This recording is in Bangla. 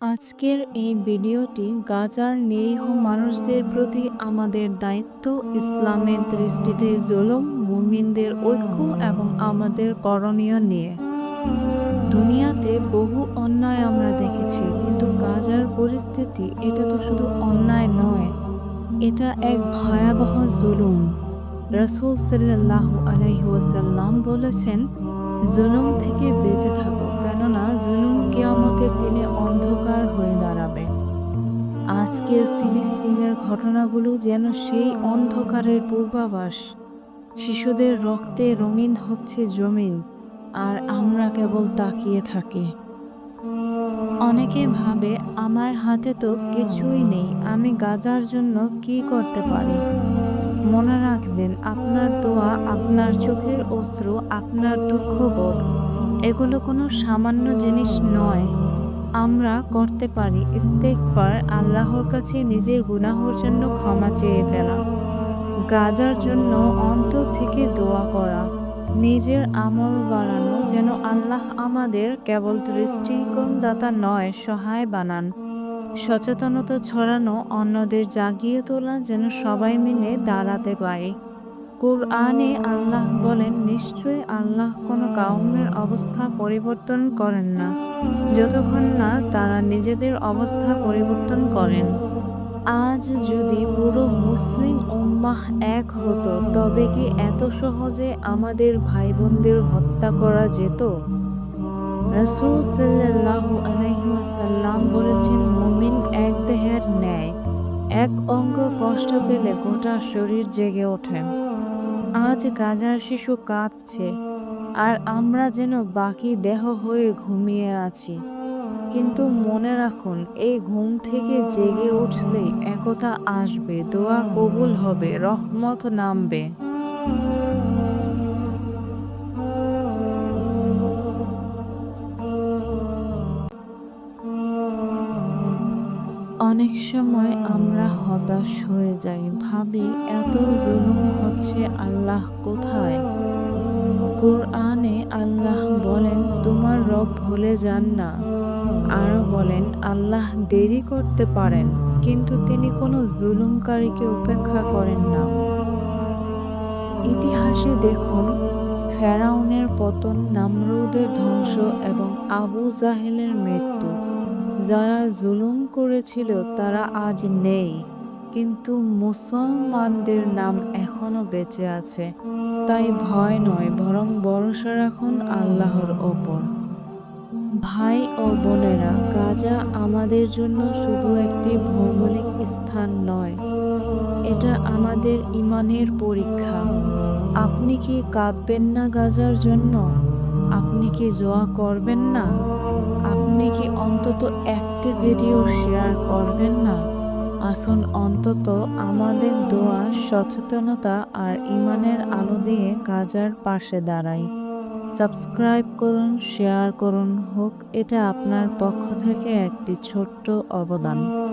আজকের এই ভিডিওটি গাজার নিরীহ মানুষদের প্রতি আমাদের দায়িত্ব, ইসলামের দৃষ্টিতে জুলুম, মুমিনদের ঐক্য এবং আমাদের করণীয় নিয়ে। দুনিয়াতে বহু অন্যায় আমরা দেখেছি, কিন্তু গাজার পরিস্থিতি এটা তো শুধু অন্যায় নয়, এটা এক ভয়াবহ জুলুম। রসুল সাল্লাহ আলাইসাল্লাম বলেছেন, জুলুম থেকে কেয়ামতের দিনে অন্ধকার হয়ে দাঁড়াবে। আজকের ফিলিস্তিনের ঘটনাগুলো যেন সেই অন্ধকারের পূর্বাভাস। শিশুদের রক্তে রঙিন হচ্ছে জমিন, আর আমরা কেবল তাকিয়ে থাকি। অনেকে ভাবে, আমার হাতে তো কিছুই নেই, আমি গাজার জন্য কি করতে পারি? মনে রাখবেন, আপনার দোয়া আপনার চোখের অশ্রু, আপনার দুঃখবোধ, এগুলো কোনো সামান্য জিনিস নয়। আমরা করতে পারি। ইস্তেকবার আল্লাহর কাছে নিজের গুনাহর জন্য ক্ষমা চেয়ে ফেলা। গাজার জন্য অন্তর থেকে দোয়া করা। নিজের আমল বাড়ানো যেন আল্লাহ আমাদের কেবল দৃষ্টিকোণদাতা নয়, সহায় বানান। সচেতনতা ছড়ানো, অন্যদের জাগিয়ে তোলা যেন সবাই মিলে দাঁড়াতে পারে। কোরআনে আল্লাহ বলেন, নিশ্চয়ই আল্লাহ কোনো কাউমের অবস্থা পরিবর্তন করেন না। যতক্ষণ না তারা নিজেদের অবস্থা পরিবর্তন করেন। আজ যদি পুরো মুসলিম উম্মাহ এক হতো, তবে কি এত সহজে আমাদের ভাই বোনদের হত্যা করা যেত? রসুল সাল্লাহ আলহিসাল্লাম বলেছেন, মুমিন এক দেহের ন্যায়, এক অঙ্গ কষ্ট পেলে গোটা শরীর জেগে ওঠে। আজ গাজার শিশু কাঁদছে আর আমরা যেন বাকি দেহ হয়ে ঘুমিয়ে আছি। কিন্তু মনে রাখুন, এই ঘুম থেকে জেগে উঠলে একতা আসবে, দোয়া কবুল হবে, রহমত নামবে। অনেক সময় আমরা হতাশ হয়ে যাই, ভাবি, এত জুলুম হচ্ছে আল্লাহ কোথায়? কোরআনে আল্লাহ বলেন, তোমার রব ভুলে যান না। আরও বলেন, আল্লাহ দেরি করতে পারেন, কিন্তু তিনি কোনো জুলুমকারীকে উপেক্ষা করেন না। ইতিহাসে দেখুন, ফেরাউনের পতন নামরুদের ধ্বংস এবং আবু জাহেলের মৃত্যু। যারা জুলুম করেছিল, তারা আজ নেই, কিন্তু মুসলমানদের নাম এখনও বেঁচে আছে। তাই ভয় নয়, বরং ভরসা রাখুন আল্লাহর ওপর। ভাই ও বোনেরা, গাজা আমাদের জন্য শুধু একটি ভৌগোলিক স্থান নয়, এটা আমাদের ইমানের পরীক্ষা। আপনি কি কাঁদবেন না গাজার জন্য? আপনি কি জোয়া করবেন না? আপনি কি অন্তত একটি ভিডিও শেয়ার করবেন না? আসুন অন্তত আমাদের দোয়া, সচেতনতা আর ইমানের আলো দিয়ে কাজার পাশে দাঁড়াই। সাবস্ক্রাইব করুন, শেয়ার করুন, হোক এটা আপনার পক্ষ থেকে একটি ছোট্ট অবদান।